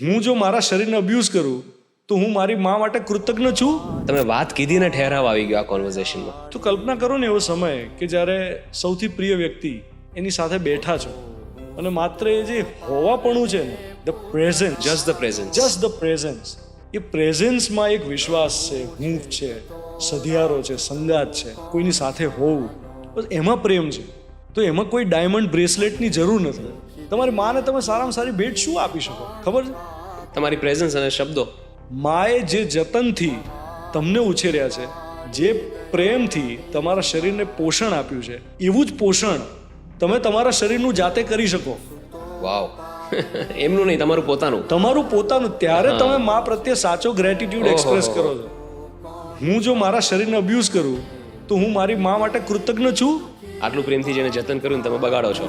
હું જો મારા શરીરને અબ્યુઝ કરું તો હું મારી મા માટે કૃતજ્ઞ છું? તમે વાત કીધી ને ઠેરાવ આવી ગયો આ કોન્વર્ઝેશનમાં તો કલ્પના કરો ને એવો સમય કે જ્યારે સૌથી પ્રિય વ્યક્તિ એની સાથે બેઠા છો અને માત્ર એ જે હોવાપણું છે ને the presence just the presence just the presence એ પ્રેઝન્સમાં એક વિશ્વાસ છે હૂંફ છે સધિયારો છે સંગાત છે કોઈની સાથે હોવું બસ એમાં પ્રેમ છે. તો એમાં કોઈ ડાયમંડ બ્રેસલેટની જરૂર નથી. તમારી માને તમે સારામાં સારી ભેટ શું આપી શકો? ખબર છે? તમારી પ્રેઝન્સ અને શબ્દો. માએ જે જતનથી તમને ઉછેર્યા છે જે પ્રેમથી તમારા શરીરને પોષણ આપ્યું છે એવું જ પોષણ તમે તમારા શરીરનું જાતે કરી શકો. વાવ. એમનું નહીં તમારું પોતાનું. તમારું પોતાનું. ત્યારે તમે મા પ્રત્યે સાચો ગ્રેટિટ્યુડ એક્સપ્રેસ કરો છો. હું જો મારા શરીરને અબ્યુઝ કરું તો હું મારી મા માટે કૃતજ્ઞ છું? આટલું પ્રેમથી જેને જતન કર્યું તમે બગાડો છો.